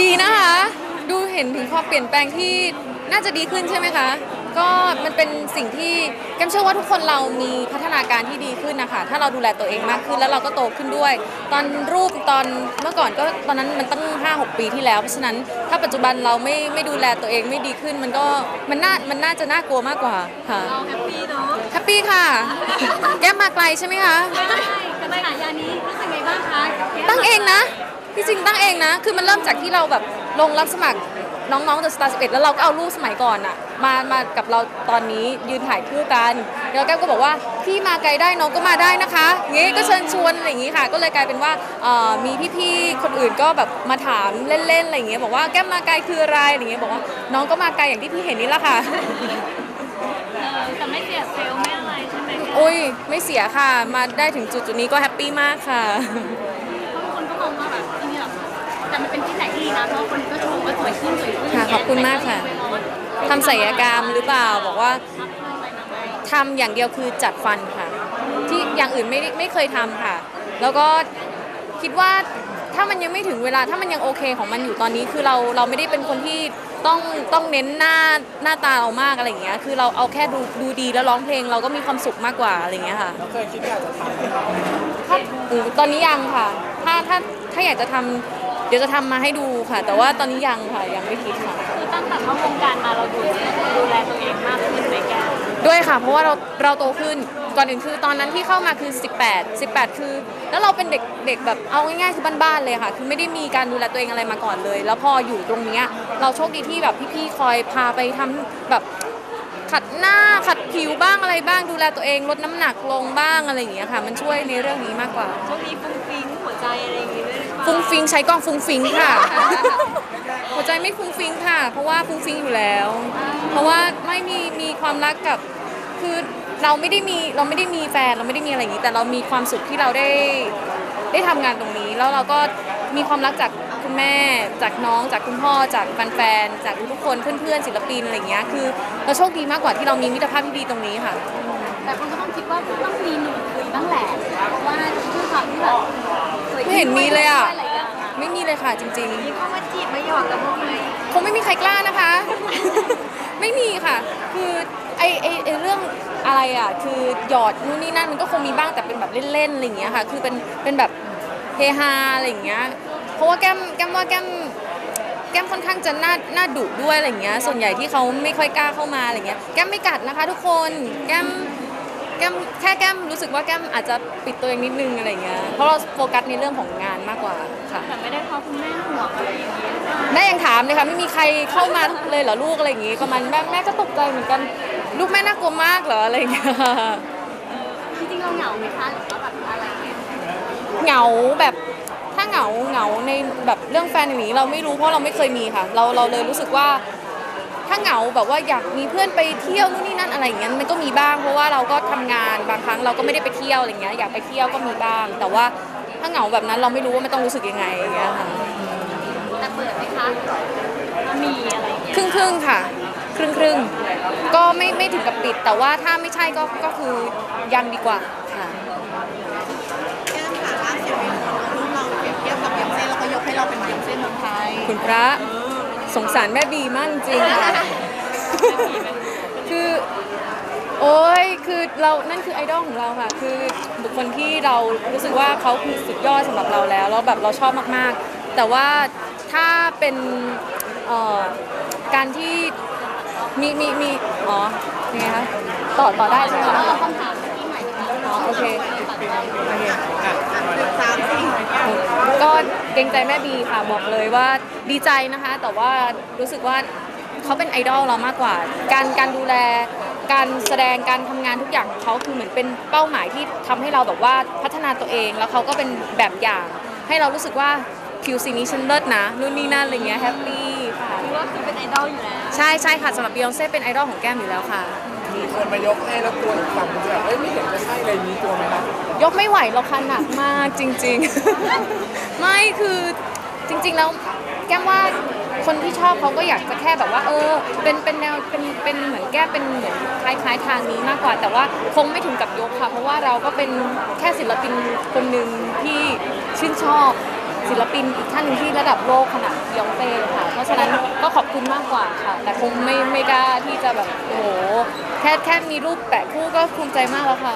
ดีนะคะ ดูเห็นถึงความเปลี่ยนแปลงที่น่าจะดีขึ้นใช่ไหมคะ ก็มันเป็นสิ่งที่แกมเชื่อว่าทุกคนเรามีพัฒนาการที่ดีขึ้นนะคะ ถ้าเราดูแลตัวเองมากขึ้นแล้วเราก็โตขึ้นด้วย ตอนรูปตอนเมื่อก่อนก็ตอนนั้นมันตั้ง 5-6 ปีที่แล้ว เพราะฉะนั้นถ้าปัจจุบันเราไม่ไม่ดูแลตัวเองไม่ดีขึ้น มันก็มันน่ามันน่าจะน่ากลัวมากกว่าค่ะเราแฮปปี้เนาะแฮปปี้ค่ะ แก้มมาไกลใช่ไหมคะใช่กับฉายานี้รู้สึกไงบ้างคะตั้งเองนะ ที่จริงตั้งเองนะ คือมันเริ่มจากที่เราแบบลงรับสมัครน้องๆ The Star 11แล้วเราก็เอารูปสมัยก่อนอะมามากับเราตอนนี้ยืนถ่ายคู่กันแล้วแก้มก็บอกว่าพี่มาไกลได้น้องก็มาได้นะคะงี้ก็เชิญชวนอะไรอย่างงี้ค่ะ ก็เลยกลายเป็นว่าเอ่อมีพี่ๆคนอื่นก็แบบมาถามเล่นๆอะไรอย่างเงี้ยบอกว่าแก้มมาไกลคืออะไรอะไรอย่างเงี้ยบอกว่าน้องก็มาไกลอย่างที่พี่เห็นนี่แหละค่ะ เออแต่ไม่เสียเซลล์ไม่อะไรใช่ไหมคะอุ้ยไม่เสียค่ะ มาได้ถึงจุดจุดๆนี้ก็แฮปปี้มากค่ะ นที่ไหนที่ดีนะเพราะคนก็ชมว่าสวยขึ้นสวยขึ้นค่ะขอบคุณมากค่ะแต่ก็ยังไปมองว่าทำศัลยกรรมหรือเปล่าบอกว่าพักเพิ่มอะไรมาไหมทำอย่างเดียวคือจัดฟันค่ะ ที่อย่างอื่นไม่ได้ไม่เคยทำค่ะ แล้วก็คิดว่าถ้ามันยังไม่ถึงเวลาถ้ามันยังโอเคของมันอยู่ตอนนี้คือเราเราไม่ได้เป็นคนที่ต้องต้องเน้นหน้าหน้าตาเรามากอะไรอย่างเงี้ยคือเราเอาแค่ดูดูดีแล้วร้องเพลงเราก็มีความสุขมากกว่าอะไรอย่างเงี้ยค่ะ เราเคยคิดอยากจะทำไหมครับ ถ้าอืมตอนนี้ยังค่ะ ถ้าถ้าถ้าอยากจะทำ เดี๋ยวจะทำมาให้ดูค่ะ แต่ว่าตอนนี้ยังค่ะยังไม่คิดค่ะคือตั้งแต่เข้าวงการมาเราดูดูแลตัวเองมากขึ้นไหมแกด้วยค่ะ เพราะว่าเราเราโตขึ้นก่อนอื่นคือตอนนั้นที่เข้ามาคือ 18 18 คือ แล้วเราเป็นเด็กเด็กแบบเอาง่ายๆคือบ้านๆเลยค่ะ คือไม่ได้มีการดูแลตัวเองอะไรมาก่อนเลย แล้วพออยู่ตรงเนี้ยเราโชคดีที่แบบพี่ๆคอยพาไปทำแบบ ขัดหน้าขัดผิวบ้างอะไรบ้างดูแลตัวเองลดน้ำหนักลงบ้างอะไรอย่างเงี้ยค่ะ มันช่วยในเรื่องนี้มากกว่า ช่วงนี้ฟุ้งฟิ้งหัวใจอะไรอย่างงี้ด้วยหรือเปล่าฟุ้งฟิงใช้กล้องฟุ้งฟิงค่ะ หัวใจไม่ฟุ้งฟิงค่ะ เพราะว่าฟุ้งฟิงอยู่แล้ว เพราะว่าไม่มีมีความรักกับคือเราไม่ได้มีเราไม่ได้มีแฟนเราไม่ได้มีอะไรอย่างนี้ แต่เรามีความสุขที่เราได้ได้ทำงานตรงนี้ แล้วเราก็มีความรักจาก คุณแม่ จากน้องจากคุณพ่อจากแฟนๆจากทุกๆคนเพื่อนๆศิลปินอะไรอย่างเงี้ยคือเราโชคดีมากกว่าที่เรามีมิตรภาพที่ดีตรงนี้ค่ะ แต่คนก็ต้องคิดว่าต้องมีหนุ่มคุยบ้างแหละเพราะว่าด้วยความที่แบบสวยไม่เห็นมีเลยอะด้วยหาอย่างอะไม่มีเลยค่ะจริงๆมีเข้ามาจีบมาหยอกกับพวกไหมคงไม่มีใครกล้านะคะ ไม่มีค่ะ คือไอไอไอเรื่องอะไรอะคือหยอดนู่นนี่นั่นมันก็คงมีบ้างแต่เป็นแบบเล่นๆอะไรอย่างเงี้ยค่ะ คือเป็นเป็นแบบเฮฮาอะไรอย่างเงี้ย เพราะว่าแก้มแก้มว่าแก้มแก้มค่อนข้างจะหน้าหน้าดุด้วยอะไรอย่างเงี้ยส่วนใหญ่ที่เขาไม่ค่อยกล้าเข้ามาอะไรเงี้ยแก้มไม่กัดนะคะ ทุกคนแก้มแก้มแค่แก้มรู้สึกว่าแก้มอาจจะปิดตัวเองนิดนึงอะไรเงี้ยเพราะเราโฟกัสในเรื่องของงานมากกว่าค่ะแต่ไม่ได้เพราะคุณแม่ห่วงอะไรอย่างนี้หรือเปล่าแม่ยังถามเลยค่ะไม่มีใครเข้ามาเลยเหรอลูกอะไรอย่างงี้ประมาณแม่แม่ก็ตกใจเหมือนกันลูกแม่น่ากลัวมากเหรออะไรอย่างเงี้ยจริงๆเราเหงาไหมคะหรือว่าแบบอะไรอย่างเงี้ยเหงาแบบ ถ้าเหงาเหงาในแบบเรื่องแฟนอย่างนี้เราไม่รู้เพราะเราไม่เคยมีค่ะ เราเราเลยรู้สึกว่า ถ้าเหงาแบบว่าอยากมีเพื่อนไปเที่ยวนู่นนี่นั่นอะไรอย่างเงี้ยมันก็มีบ้างเพราะว่าเราก็ทำงานบางครั้งเราก็ไม่ได้ไปเที่ยวอะไรเงี้ยอยากไปเที่ยวก็มีบ้าง แต่ว่าถ้าเหงาแบบนั้นเราไม่รู้ว่ามันต้องรู้สึกยังไงอย่างเงี้ยค่ะแต่เปิดไหมคะมีอะไรครึ่งครึ่งค่ะ ครึ่งครึ่งก็ไม่ไม่ถึงกับปิด แต่ว่าถ้าไม่ใช่ก็ก็คือยังดีกว่า คุณพระสงสารแม่บีมากจริงๆค่ะคือ โอ้ยคือเรานั่นคือไอดอลของเราค่ะ คือบุคคลที่เรารู้สึกว่าเขาคือสุดยอดสำหรับเราแล้วแล้วแบบเราชอบมากๆ แต่ว่าถ้าเป็นเอ่อการที่มีมีมีอ๋อยังไงคะต่อต่อได้ใช่ไหมคะเราคำถามที่ใหม่ดีกว่าอ๋อโอเคตัดได้โอเคสามสี่ก็ เกรงใจแม่บีค่ะบอกเลยว่าดีใจนะคะ แต่ว่ารู้สึกว่าเขาเป็นไอดอลเรามากกว่า การการดูแล การแสดงการทำงานทุกอย่างของเขาคือเหมือนเป็นเป้าหมายที่ทำให้เราแบบว่าพัฒนาตัวเองแล้วเขาก็เป็นแบบอย่าง ให้เรารู้สึกว่าคิวซีนี้ฉันเลิศนะนู่นนี่นั่นอะไรเงี้ยแฮปปี้ค่ะคือว่าคือเป็นไอดอลอยู่แล้ว ใช่ใช่ค่ะสำหรับบียองเซ่เป็นไอดอลของแก้มอยู่แล้วค่ะ มีคนมายกให้แล้วกลัวอีกฝั่งมันจะแบบเอ้ยไม่เห็นจะใช่อะไรอย่างนี้กลัวไหมครับยกไม่ไหวเราคันหนักมากจริง ๆ ไม่คือจริง ๆ แล้วแก้มว่าคนที่ชอบเขาก็อยากจะแค่แบบว่า เออ เป็นเป็นแนวเป็นเป็นเหมือนแก้เป็นเหมือนคล้ายๆทางนี้มากกว่า แต่ว่าคงไม่ถึงกับยกค่ะ เพราะว่าเราก็เป็นแค่ศิลปินคนหนึ่งที่ชื่นชอบศิลปินอีกท่านหนึงที่ระดับโลกขนาดยองเต้ค่ะฉะนั้นก็ขอบคุณมากกว่าค่ะ แต่คงไม่ไม่กล้าที่จะแบบโอ้โหแค่แค่มีรูปแปะคู่ก็ภูมิใจมากแล้วค่ะ